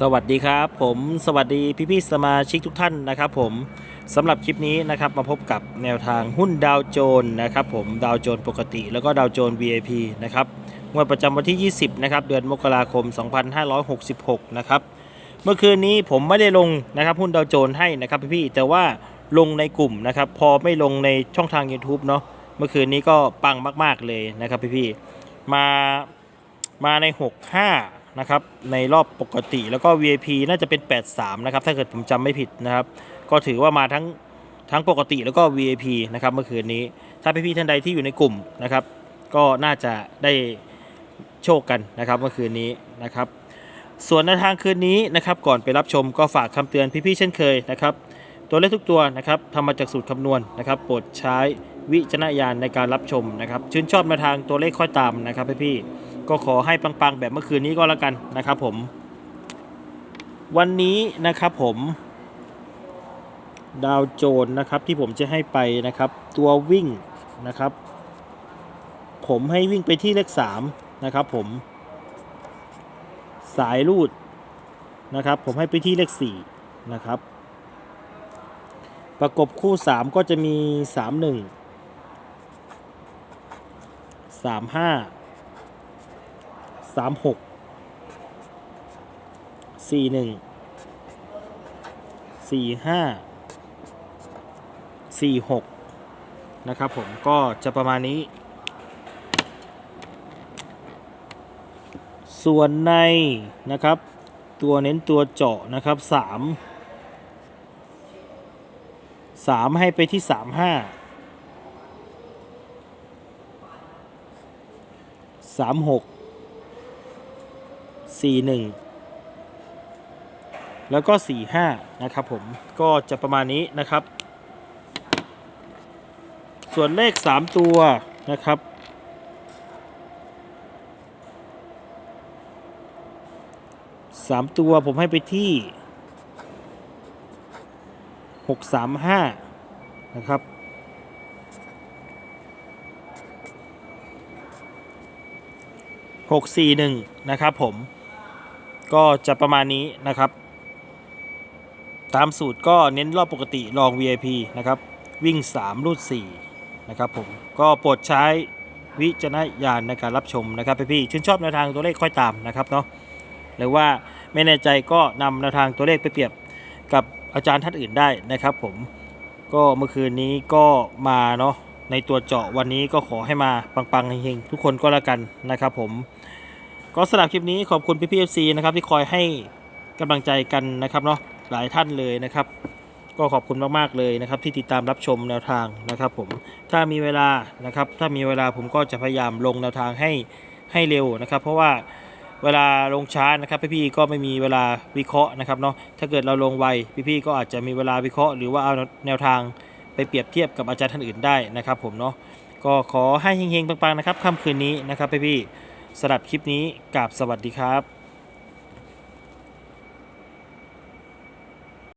สวัสดีครับ ผมสวัสดีพี่พี่ๆสมาชิกทุกท่านนะครับ ผมสำหรับคลิปนี้นะครับมาพบกับแนวทางหุ้นดาวโจนส์นะครับผมดาวโจนส์ปกติ แล้วก็ดาวโจนส์ VIP นะครับงวดประจำวันที่ 20นะครับเดือนมกราคม 2566นะครับเมื่อคืนนี้ผมไม่ได้ลงนะครับหุ้นดาวโจนส์ให้นะครับพี่พี่ๆแต่ว่าลงในกลุ่มนะครับพอไม่ลงในช่องทาง YouTube เนาะเมื่อคืนนี้ก็ปังมาก ๆเลยนะครับพี่พี่ๆมามาใน 65 นะครับในรอบปกติแล้วก็ VIP น่าจะเป็น 83 นะครับ ถ้าเกิดผมจำไม่ผิดนะครับ ก็ถือว่ามาทั้งทั้งปกติแล้วก็ VIP นะครับเมื่อคืนนี้ ถ้าพี่ๆท่านใดที่อยู่ในกลุ่มนะครับ ก็น่าจะได้โชคกันนะครับเมื่อคืนนี้นะครับ ส่วนในทางคืนนี้นะครับ ก่อนไปรับชมก็ฝากคำเตือนพี่ๆเช่นเคยนะครับ ตัวเลขทุกตัวนะครับทำมาจากสูตรคำนวณนะครับโปรดใช้วิจารณญาณในการรับชมนะครับ ชื่นชอบในทางตัวเลขค่อยตามนะครับพี่ๆ ก็ขอให้ปังๆแบบเมื่อคืนนี้ก็แล้วกันนะครับผม วันนี้นะครับผม ดาวโจนนะครับที่ผมจะให้ไปนะครับ ตัววิ่งนะครับ ผมให้วิ่งไปที่เลข3นะครับผม สายรูดนะครับ ผมให้ไปที่เลข4นะครับ ประกบคู่3ก็จะมี3 1 3 5 3 6 4 1 4 5 4 6นะครับผมก็จะประมาณนี้ ส่วนในนะครับ ตัวเน้นตัวเจาะนะครับ3สามให้ไปที่สามห้าสามหก สี่หนึ่งแล้วก็สี่ห้านะครับผมก็จะประมาณนี้นะครับ ส่วนเลขสามตัวนะครับสามตัวผมให้ไปที่หกสามห้านะครับหกสี่หนึ่งนะครับผม ก็จะประมาณนี้นะครับ ตามสูตรก็เน้นรอบปกติลอง VIP นะครับ วิ่ง 3 รูด4นะครับผมก็โปรดใช้วิจารณญาณในการรับชมนะครับพี่ๆชื่นชอบแนวทางตัวเลขค่อยตามนะครับเนาะหรือว่าไม่แน่ใจก็นำแนวทางตัวเลขไปเปรียบกับอาจารย์ท่านอื่นได้นะครับผมก็เมื่อคืนนี้ก็มาเนาะในตัวเจาะวันนี้ก็ขอให้มาปังๆเฮงๆทุกคนก็แล้วกันนะครับผม ก็สำหรับคลิปนี้ขอบคุณพี่พีเอฟซีนะครับที่คอยให้กำลังใจกันนะครับเนาะหลายท่านเลยนะครับ ก็ขอบคุณมากๆเลยนะครับ ที่ติดตามรับชมแนวทางนะครับ ผมถ้ามีเวลานะครับ ถ้ามีเวลาผมก็จะพยายามลงแนวทางให้ให้เร็วนะครับ เพราะว่าเวลาลงช้านะครับพี่ๆก็ไม่มีเวลาวิเคราะห์นะครับเนาะถ้าเกิดเราลงไวพี่ๆก็อาจจะมีเวลาวิเคราะห์หรือว่าเอาแนวทางไปเปรียบเทียบกับอาจารย์ท่านอื่นได้นะครับ ผมเนาะก็ขอให้เฮงๆปังๆนะครับค่ำคืนนี้นะครับพี่ๆ สำหรับคลิปนี้กราบสวัสดีครับ